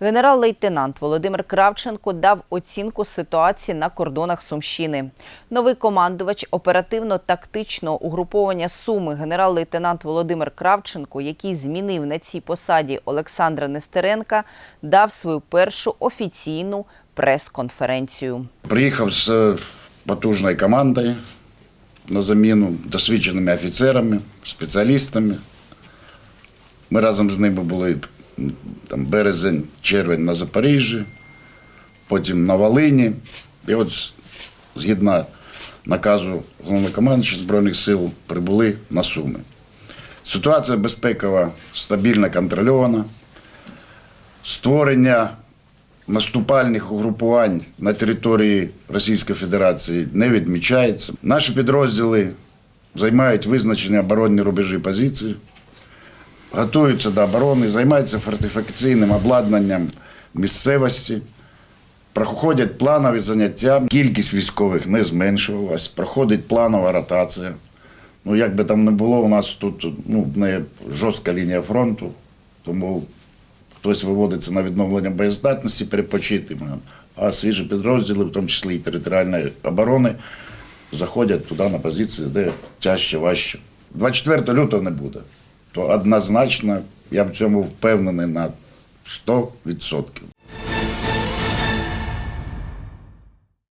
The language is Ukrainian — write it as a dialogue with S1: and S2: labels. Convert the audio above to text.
S1: Генерал-лейтенант Володимир Кравченко дав оцінку ситуації на кордонах Сумщини. Новий командувач оперативно-тактичного угруповання Суми генерал-лейтенант Володимир Кравченко, який змінив на цій посаді Олександра Нестеренка, дав свою першу офіційну прес-конференцію.
S2: Приїхав з е, потужною командою на заміну, досвідченими офіцерами, спеціалістами. Ми разом з ними були там, березень, червень на Запоріжжі, потім на Волині. І от згідно наказу головнокомандуючого Збройних сил прибули на Суми. Ситуація безпекова, стабільно контрольована. Створення наступальних угрупувань на території Російської Федерації не відмічається. Наші підрозділи займають визначені оборонні рубежі позиції, готуються до оборони, займаються фортифікаційним обладнанням місцевості, проходять планові заняття. Кількість військових не зменшувалась, проходить планова ротація. Ну, як би там не було, у нас тут ну, не жорстка лінія фронту, тому хтось виводиться на відновлення боєздатності, перепочити, а свіжі підрозділи, в тому числі і територіальної оборони, заходять туди на позиції, де тяжче, важче. 24 лютого не буде. То однозначно, я в цьому впевнений на 100%.